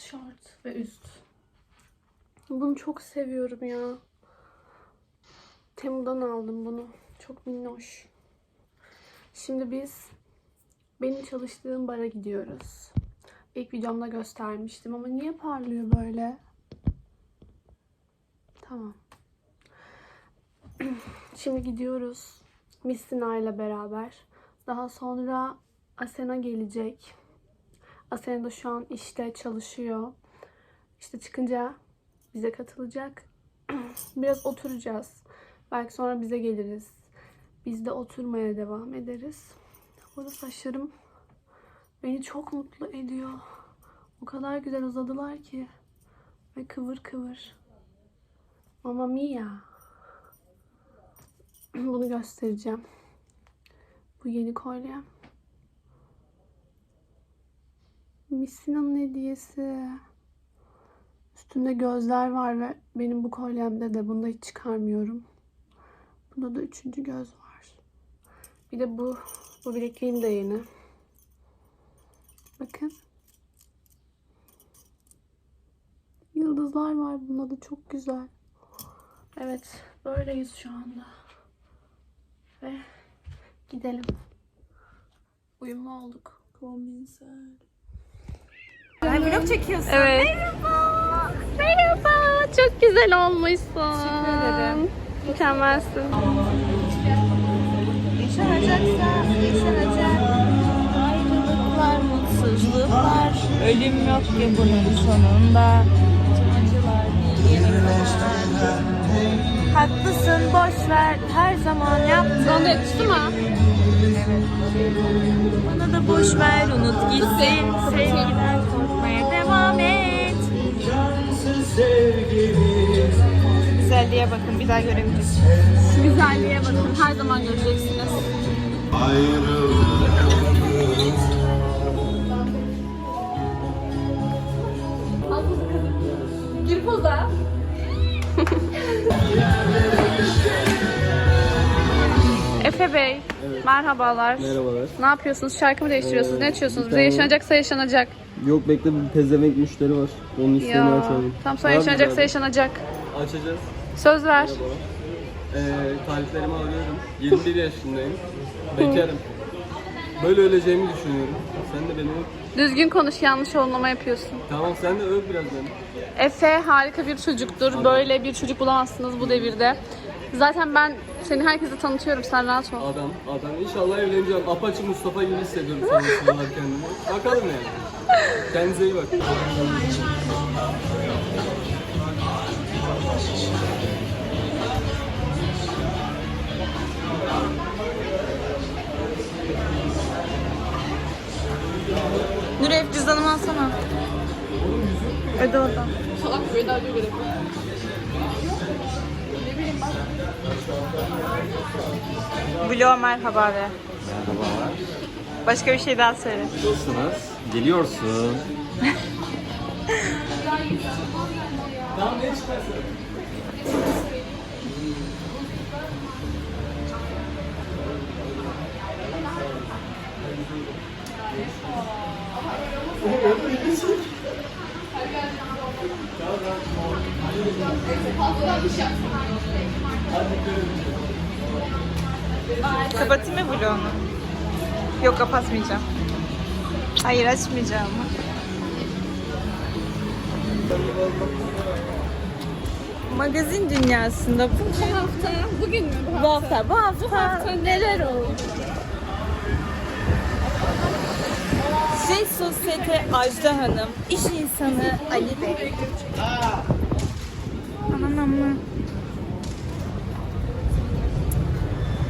şort ve üst. Bunu çok seviyorum ya. Temu'dan aldım bunu. Çok minnoş. Şimdi biz benim çalıştığım bara gidiyoruz. İlk videomda göstermiştim ama niye parlıyor böyle? Tamam. Şimdi gidiyoruz. Missina ile beraber. Daha sonra Asena gelecek. Asena da şu an işte çalışıyor. İşte çıkınca bize katılacak. Biraz oturacağız. Belki sonra bize geliriz. Biz de oturmaya devam ederiz. Burada saçlarım beni çok mutlu ediyor. O kadar güzel uzadılar ki. Ve kıvır kıvır. Mamma mia. Bunu göstereceğim. Bu yeni kolyem. Missina'nın hediyesi. Üstünde gözler var ve benim bu kolyemde de bunu da hiç çıkarmıyorum. Bunda da üçüncü göz var. Bir de bu bu bilekliğim de yeni. Bakın. Yıldızlar var bunda da çok güzel. Evet, böyleyiz şu anda. Ve gidelim. Uyumlu olduk. Kombinsel. Ay vlog çekiyorsun. Evet. Merhaba. Merhaba. Çok güzel olmuşsun. Teşekkür ederim. Mükemmelsin. Yaşanacaksa yaşanacak. Ayrılıklar, mutsuzluklar. Ölüm yok ki bunun sonunda. Haklısın boş ver her zaman yaptığın. Sana da yakıştı mı? Bana da boş ver unut gitsin. Sevgiden Güzelliğe bakın bir daha göremeyeceğiz. Güzelliğe bakın. Her zaman göreceksiniz. Gir poza. Efe Bey, merhabalar. Merhabalar. Ne yapıyorsunuz? Şarkı mı değiştiriyorsunuz? Ne içiyorsunuz? Bize tane- yaşanacaksa yaşanacak. Yok bekle bir pezevenk müşteri var. Onun isteğini Ya. açalım. Tam sonra Var mı yaşanacaksa yaşanacak. Açacağız. Söz ver. Ee, tariflerimi alıyorum. 21 yaşındayım. Bekarım. Böyle öleceğimi düşünüyorum. Sen de beni öp. Düzgün konuş, yanlış olmama yapıyorsun. Tamam sen de öp biraz beni. Efe harika bir çocuktur. Böyle bir çocuk bulamazsınız bu devirde. Zaten ben seni herkese tanıtıyorum. Sen rahat ol. Adam, adam. İnşallah evleneceğim. Apaçı Mustafa gibi hissediyorum sana kendimi. Bakalım yani. Kendinize iyi bakın. Nuref cüzdanımı alsana. Öde oradan. Salak böyle daha bir gerek Vlog merhaba de. Merhabalar. Başka bir şey daha söyle. Nasılsınız? Geliyorsun. Kapatayım mı vlogunu? Yok kapatmayacağım. Hayır açmayacağım. Magazin dünyasında bu Bu hafta, bugün mü bu bu hafta, bu hafta, Bu hafta neler oldu? şey sosyete Ajda Hanım, iş insanı Ali Bey. Aman aman.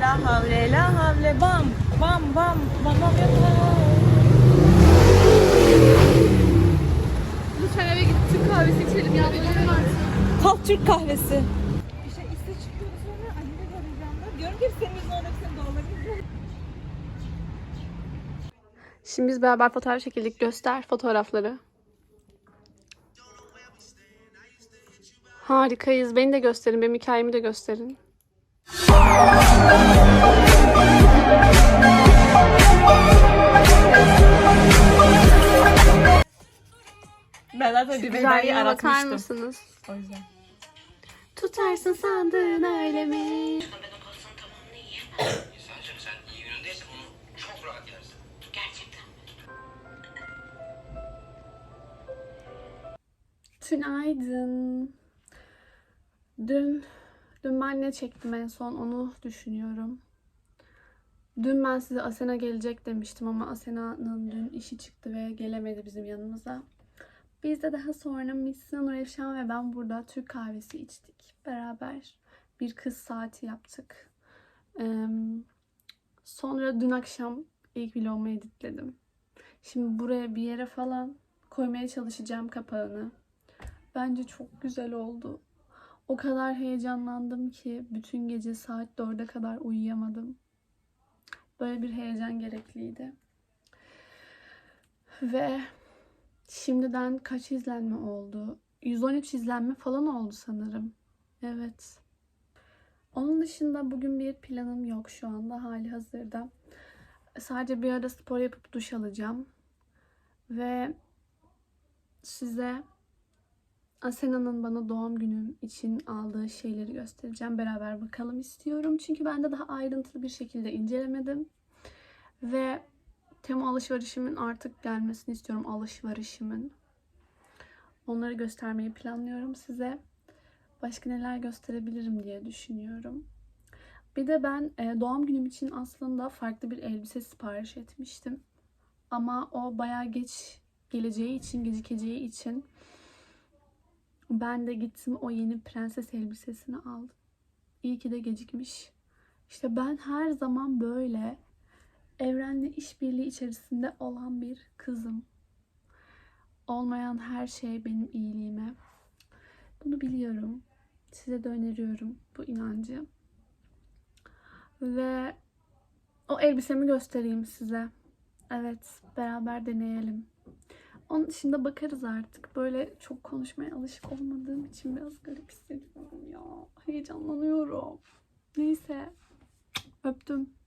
La havle la havle bam bam bam bam bam bam. Lütfen eve Türk kahvesi içelim ya. Benim var. Kalk Türk kahvesi. İşte iste çıkıyor sonra Ali'de göreceğim ben. Diyorum ki senin yüzünden orada hepsini doldurayım. Şimdi biz beraber fotoğraf çekildik. Göster fotoğrafları. Harikayız. Beni de gösterin. Benim hikayemi de gösterin. Ben Rümeyda'yı Güzelliğine bakar aratmıştım. mısınız? O yüzden. Tutarsın sandığın öyle mi? Nisan'cığım sen iyi günündeysen bunu çok rahat yersin. Gerçekten. Tünaydın. Dün, dün ben ne çektim en son onu düşünüyorum. Dün ben size Asena gelecek demiştim ama Asena'nın dün işi çıktı ve gelemedi bizim yanımıza. Biz de daha sonra Misina Nur Efşan ve ben burada Türk kahvesi içtik. Beraber bir kız saati yaptık. Ee, sonra dün akşam ilk vlogumu editledim. Şimdi buraya bir yere falan koymaya çalışacağım kapağını. Bence çok güzel oldu. O kadar heyecanlandım ki bütün gece saat 4'e kadar uyuyamadım. Böyle bir heyecan gerekliydi. Ve şimdiden kaç izlenme oldu? 113 izlenme falan oldu sanırım. Evet. Onun dışında bugün bir planım yok şu anda hali hazırda. Sadece bir ara spor yapıp duş alacağım. Ve size Asena'nın bana doğum günüm için aldığı şeyleri göstereceğim. Beraber bakalım istiyorum. Çünkü ben de daha ayrıntılı bir şekilde incelemedim. Ve Temu alışverişimin artık gelmesini istiyorum. Alışverişimin. Onları göstermeyi planlıyorum size. Başka neler gösterebilirim diye düşünüyorum. Bir de ben e, doğum günüm için aslında farklı bir elbise sipariş etmiştim. Ama o bayağı geç geleceği için, gecikeceği için ben de gittim o yeni prenses elbisesini aldım. İyi ki de gecikmiş. İşte ben her zaman böyle evrenle işbirliği içerisinde olan bir kızım. Olmayan her şey benim iyiliğime. Bunu biliyorum. Size de öneriyorum bu inancı. Ve o elbisemi göstereyim size. Evet, beraber deneyelim. Onun dışında bakarız artık. Böyle çok konuşmaya alışık olmadığım için biraz garip hissediyorum ya. Heyecanlanıyorum. Neyse. Öptüm.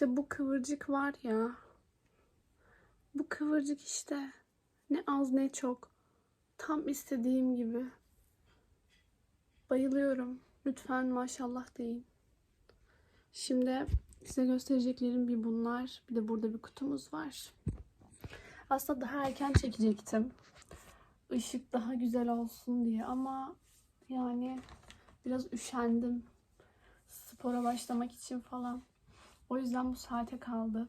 İşte bu kıvırcık var ya. Bu kıvırcık işte. Ne az ne çok. Tam istediğim gibi. Bayılıyorum. Lütfen maşallah deyin. Şimdi size göstereceklerim bir bunlar. Bir de burada bir kutumuz var. Aslında daha erken çekecektim. Işık daha güzel olsun diye ama yani biraz üşendim. Spora başlamak için falan. O yüzden bu saate kaldı.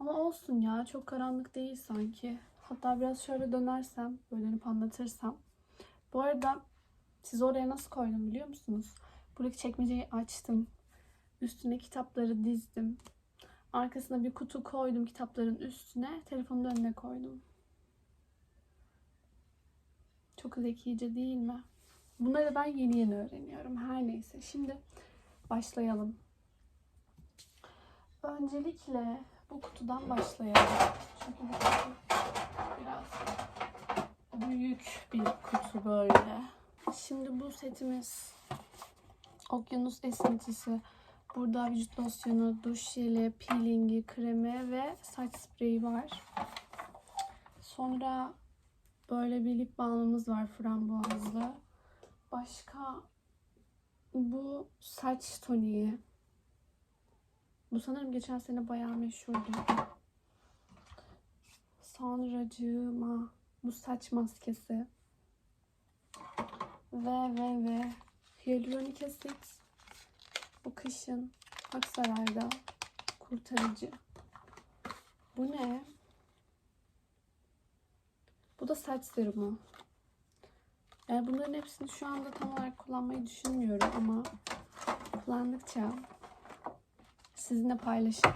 Ama olsun ya çok karanlık değil sanki. Hatta biraz şöyle dönersem, böyle dönüp anlatırsam. Bu arada siz oraya nasıl koydum biliyor musunuz? Buradaki çekmeceyi açtım. Üstüne kitapları dizdim. Arkasına bir kutu koydum kitapların üstüne. Telefonun önüne koydum. Çok zekice değil mi? Bunları ben yeni yeni öğreniyorum. Her neyse. Şimdi başlayalım. Öncelikle bu kutudan başlayalım. Çünkü bu kutu biraz büyük bir kutu böyle. Şimdi bu setimiz okyanus esintisi. Burada vücut losyonu, duş jeli, peelingi, kremi ve saç spreyi var. Sonra böyle bir lip balmımız var frambuazlı. Başka bu saç toniği. Bu sanırım geçen sene bayağı meşhurdu. Sonracığıma bu saç maskesi. Ve ve ve hyaluronik asit. Bu kışın Aksaray'da kurtarıcı. Bu ne? Bu da saç serumu. Yani bunların hepsini şu anda tam olarak kullanmayı düşünmüyorum ama kullandıkça sizinle paylaşırım.